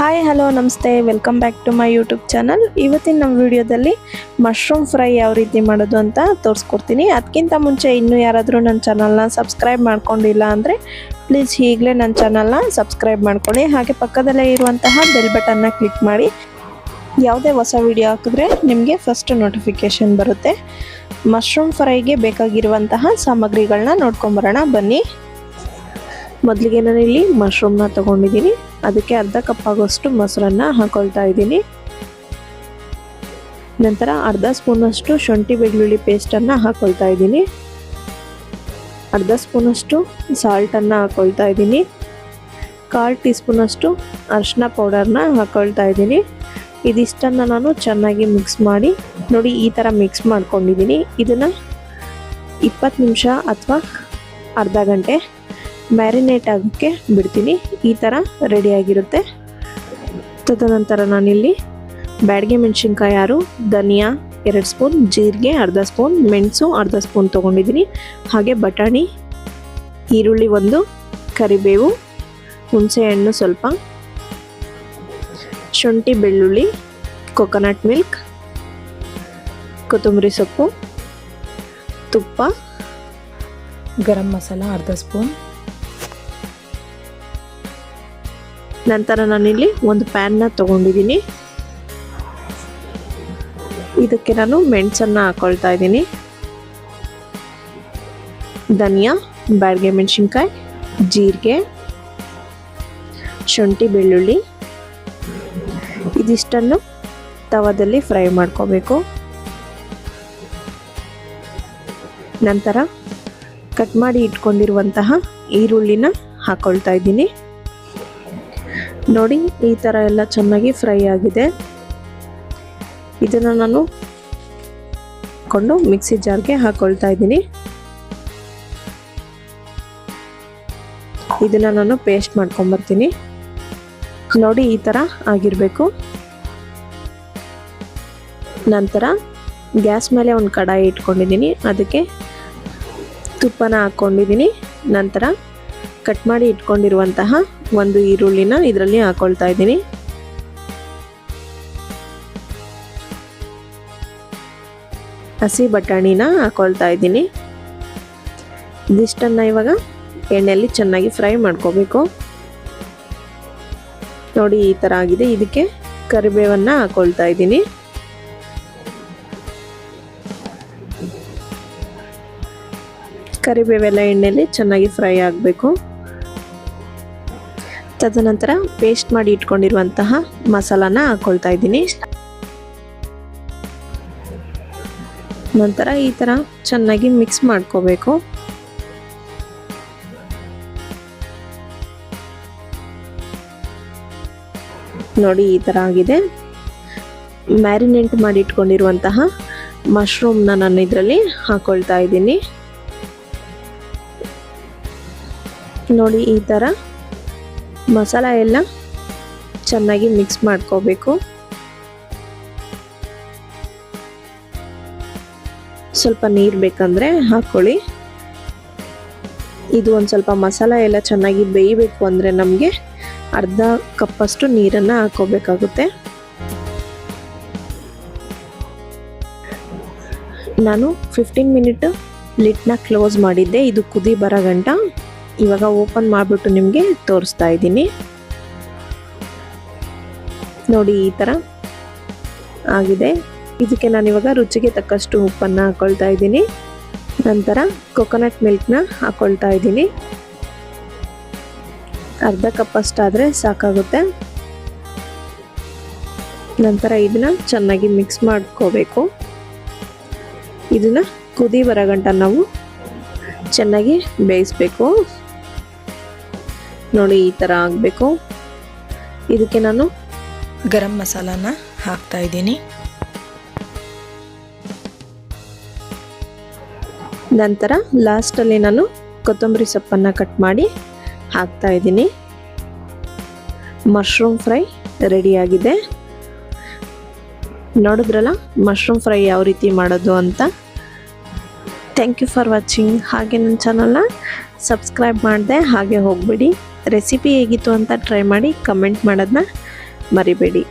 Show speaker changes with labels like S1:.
S1: Hi hello namaste. Welcome back to my YouTube channel ಇವತ್ತಿನ ನಮ್ಮ ವಿಡಿಯೋದಲ್ಲಿ ಮಶ್ರೂಮ್ ಫ್ರೈ ಯಾವ ರೀತಿ ಮಾಡೋದು ಅಂತ ತೋರಿಸ್ಕೊಡ್ತೀನಿ. ಅದಕ್ಕಿಂತ ಮುಂಚೆ ಇನ್ನೂ ಯಾರಾದರೂ ನನ್ನ ಚಾನಲ್ನ ಸಬ್ಸ್ಕ್ರೈಬ್ ಮಾಡ್ಕೊಂಡಿಲ್ಲ ಅಂದರೆ ಪ್ಲೀಸ್ ಈಗಲೇ ನನ್ನ ಚಾನಲ್ನ ಸಬ್ಸ್ಕ್ರೈಬ್ ಮಾಡ್ಕೊಳ್ಳಿ. ಹಾಗೆ ಪಕ್ಕದಲ್ಲೇ ಇರುವಂತಹ ಬೆಲ್ ಬಟನ್ನ ಕ್ಲಿಕ್ ಮಾಡಿ. ಯಾವುದೇ ಹೊಸ ವಿಡಿಯೋ ಹಾಕಿದ್ರೆ ನಿಮಗೆ ಫಸ್ಟ್ ನೋಟಿಫಿಕೇಷನ್ ಬರುತ್ತೆ. ಮಶ್ರೂಮ್ ಫ್ರೈಗೆ ಬೇಕಾಗಿರುವಂತಹ ಸಾಮಗ್ರಿಗಳನ್ನ ನೋಡ್ಕೊಂಬರೋಣ ಬನ್ನಿ. ಮೊದಲಿಗೆ ನಾನು ಇಲ್ಲಿ ಮಶ್ರೂಮ್ನ ತೊಗೊಂಡಿದ್ದೀನಿ. ಅದಕ್ಕೆ ಅರ್ಧ ಕಪ್ ಆಗೋಷ್ಟು ಮೊಸರನ್ನ ಹಾಕೊಳ್ತಾ ಇದ್ದೀನಿ. ನಂತರ ಅರ್ಧ ಸ್ಪೂನಷ್ಟು ಶುಂಠಿ ಬೆಳ್ಳುಳ್ಳಿ ಪೇಸ್ಟನ್ನು ಹಾಕೊಳ್ತಾ ಇದ್ದೀನಿ. ಅರ್ಧ ಸ್ಪೂನಷ್ಟು ಸಾಲ್ಟನ್ನು ಹಾಕೊಳ್ತಾ ಇದ್ದೀನಿ. ಕಾಲು ಟೀ ಸ್ಪೂನಷ್ಟು ಅರಿಶಿನ ಪೌಡರ್ನ ಹಾಕೊಳ್ತಾ ಇದ್ದೀನಿ. ಇದಿಷ್ಟನ್ನು ನಾನು ಚೆನ್ನಾಗಿ ಮಿಕ್ಸ್ ಮಾಡಿ, ನೋಡಿ ಈ ಥರ ಮಿಕ್ಸ್ ಮಾಡ್ಕೊಂಡಿದ್ದೀನಿ. ಇದನ್ನು ಇಪ್ಪತ್ತು ನಿಮಿಷ ಅಥವಾ ಅರ್ಧ ಗಂಟೆ ಮ್ಯಾರಿನೇಟ್ ಆಗೋಕ್ಕೆ ಬಿಡ್ತೀನಿ. ಈ ಥರ ರೆಡಿಯಾಗಿರುತ್ತೆ ತದನಂತರ ನಾನಿಲ್ಲಿ ಬ್ಯಾಡಿಗೆ ಮೆಣಸಿನ್ಕಾಯಿ ಆರು, ಧನಿಯಾ ಎರಡು ಸ್ಪೂನ್, ಜೀರಿಗೆ ಅರ್ಧ ಸ್ಪೂನ್, ಮೆಣಸು ಅರ್ಧ ಸ್ಪೂನ್ ತೊಗೊಂಡಿದ್ದೀನಿ. ಹಾಗೆ ಬಟಾಣಿ, ಈರುಳ್ಳಿ ಒಂದು, ಕರಿಬೇವು, ಹುಣಸೆಹಣ್ಣು ಸ್ವಲ್ಪ, ಶುಂಠಿ ಬೆಳ್ಳುಳ್ಳಿ ಕೊಕೊನಟ್ ಮಿಲ್ಕ್ ಕೊತ್ತಂಬರಿ ಸೊಪ್ಪು, ತುಪ್ಪ,
S2: ಗರಂ ಮಸಾಲ ಅರ್ಧ ಸ್ಪೂನ್.
S1: ನಂತರ ನಾನಿಲ್ಲಿ ಒಂದು ಪ್ಯಾನ್ನ ತೊಗೊಂಡಿದ್ದೀನಿ. ಇದಕ್ಕೆ ನಾನು ಮೆಣಸನ್ನು ಹಾಕೊಳ್ತಾ ಇದ್ದೀನಿ. ಧನಿಯಾ ಬ್ಯಾಡ್ಗೆ ಮೆಣಸಿನ್ಕಾಯಿ, ಜೀರಿಗೆ, ಶುಂಠಿ ಬೆಳ್ಳುಳ್ಳಿ. ಇದಿಷ್ಟನ್ನು ತವದಲ್ಲಿ ಫ್ರೈ ಮಾಡ್ಕೋಬೇಕು. ನಂತರ ಕಟ್ ಮಾಡಿ ಇಟ್ಕೊಂಡಿರುವಂತಹ ಈರುಳ್ಳಿನ ಹಾಕ್ಕೊಳ್ತಾ ಇದ್ದೀನಿ. ನೋಡಿ, ಈ ಥರ ಎಲ್ಲ ಚೆನ್ನಾಗಿ ಫ್ರೈ ಆಗಿದೆ. ಇದನ್ನು ನಾನು ಕೊಂಡು ಮಿಕ್ಸಿ ಜಾರ್ಗೆ ಹಾಕ್ಕೊಳ್ತಾ ಇದ್ದೀನಿ. ಇದನ್ನು ನಾನು ಪೇಸ್ಟ್ ಮಾಡ್ಕೊಂಬರ್ತೀನಿ. ನೋಡಿ, ಈ ಥರ ಆಗಿರಬೇಕು. ನಂತರ ಗ್ಯಾಸ್ ಮೇಲೆ ಒಂದು ಕಡಾಯಿ ಇಟ್ಕೊಂಡಿದ್ದೀನಿ. ಅದಕ್ಕೆ ತುಪ್ಪನ ಹಾಕ್ಕೊಂಡಿದ್ದೀನಿ ನಂತರ ಕಟ್ ಮಾಡಿ ಇಟ್ಕೊಂಡಿರುವಂತಹ ಒಂದು ಈರುಳ್ಳಿನ ಇದರಲ್ಲಿ ಹಾಕೊಳ್ತಾ ಇದ್ದೀನಿ. ಹಸಿ ಬಟಾಣಿನ ಹಾಕೊಳ್ತಾ ಇದ್ದೀನಿ. ಇದಿಷ್ಟನ್ನು ಇವಾಗ ಎಣ್ಣೆಯಲ್ಲಿ ಚೆನ್ನಾಗಿ ಫ್ರೈ ಮಾಡ್ಕೋಬೇಕು. ನೋಡಿ ಈ ಥರ ಆಗಿದೆ. ಇದಕ್ಕೆ ಕರಿಬೇವನ್ನು ಹಾಕೊಳ್ತಾ ಇದ್ದೀನಿ. ಕರಿಬೇವೆಲ್ಲ ಎಣ್ಣೆಯಲ್ಲಿ ಚೆನ್ನಾಗಿ ಫ್ರೈ ಆಗಬೇಕು. ತದನಂತರ ಪೇಸ್ಟ್ ಮಾಡಿ ಇಟ್ಕೊಂಡಿರುವಂತಹ ಮಸಾಲಾನ ಹಾಕೊಳ್ತಾ ಇದ್ದೀನಿ. ನಂತರ ಈ ಥರ ಚೆನ್ನಾಗಿ ಮಿಕ್ಸ್ ಮಾಡ್ಕೋಬೇಕು. ನೋಡಿ ಈ ಥರ ಆಗಿದೆ. ಮ್ಯಾರಿನೇಟ್ ಮಾಡಿ ಇಟ್ಕೊಂಡಿರುವಂತಹ ಮಶ್ರೂಮ್ನ ನಾನು ಇದರಲ್ಲಿ ಹಾಕೊಳ್ತಾ ಇದ್ದೀನಿ. ನೋಡಿ ಈ ಥರ ಮಸಾಲ ಎಲ್ಲ ಚೆನ್ನಾಗಿ ಮಿಕ್ಸ್ ಮಾಡ್ಕೋಬೇಕು. ಸ್ವಲ್ಪ ನೀರು ಬೇಕಂದರೆ ಹಾಕ್ಕೊಳ್ಳಿ ಇದು ಒಂದು ಸ್ವಲ್ಪ ಮಸಾಲ ಎಲ್ಲ ಚೆನ್ನಾಗಿ ಬೇಯಬೇಕು ಅಂದರೆ ನಮಗೆ ಅರ್ಧ ಕಪ್ಪಷ್ಟು ನೀರನ್ನು ಹಾಕೋಬೇಕಾಗುತ್ತೆ ನಾನು ಫಿಫ್ಟೀನ್ ಮಿನಿಟ್ ಲಿಟ್ನ ಕ್ಲೋಸ್ ಮಾಡಿದ್ದೆ. ಇದು ಕುದಿ ಬರೋ ಗಂಟ. ಇವಾಗ ಓಪನ್ ಮಾಡಿಬಿಟ್ಟು ನಿಮಗೆ ತೋರಿಸ್ತಾ ಇದ್ದೀನಿ. ನೋಡಿ ಈ ಥರ ಆಗಿದೆ. ಇದಕ್ಕೆ ನಾನು ಇವಾಗ ರುಚಿಗೆ ತಕ್ಕಷ್ಟು ಉಪ್ಪನ್ನು ಹಾಕ್ಕೊಳ್ತಾ ಇದ್ದೀನಿ. ನಂತರ ಕೊಕೊನಟ್ ಮಿಲ್ಕ್ನ ಹಾಕ್ಕೊಳ್ತಾ ಇದ್ದೀನಿ. ಅರ್ಧ ಕಪ್ಪಷ್ಟಾದರೆ ಸಾಕಾಗುತ್ತೆ. ನಂತರ ಇದನ್ನ ಚೆನ್ನಾಗಿ ಮಿಕ್ಸ್ ಮಾಡ್ಕೋಬೇಕು. ಇದನ್ನು ಕುದಿ ಬರೋ ಗಂಟ ನಾವು ಚೆನ್ನಾಗಿ ಬೇಯಿಸ್ಬೇಕು. ನೋಡಿ ಈ ಥರ ಆಗಬೇಕು. ಇದಕ್ಕೆ ನಾನು
S2: ಗರಂ ಮಸಾಲಾನ ಹಾಕ್ತಾ ಇದ್ದೀನಿ.
S1: ನಂತರ ಲಾಸ್ಟಲ್ಲಿ ನಾನು ಕೊತ್ತಂಬರಿ ಸೊಪ್ಪನ್ನು ಕಟ್ ಮಾಡಿ ಹಾಕ್ತಾ ಇದ್ದೀನಿ. ಮಶ್ರೂಮ್ ಫ್ರೈ ರೆಡಿಯಾಗಿದೆ ನೋಡಿದ್ರಲ್ಲ ಮಶ್ರೂಮ್ ಫ್ರೈ ಯಾವ ರೀತಿ ಮಾಡೋದು ಅಂತ. ಥ್ಯಾಂಕ್ ಯು ಫಾರ್ ವಾಚಿಂಗ್ ಹಾಗೆ ನನ್ನ ಚಾನಲ್ನ ಸಬ್ಸ್ಕ್ರೈಬ್ ಮಾಡಿದೆ ಹಾಗೆ ಹೋಗ್ಬಿಡಿ. ರೆಸಿಪಿ ಹೇಗಿತ್ತು ಅಂತ ಟ್ರೈ ಮಾಡಿ ಕಮೆಂಟ್ ಮಾಡೋದನ್ನ ಮರಿಬೇಡಿ.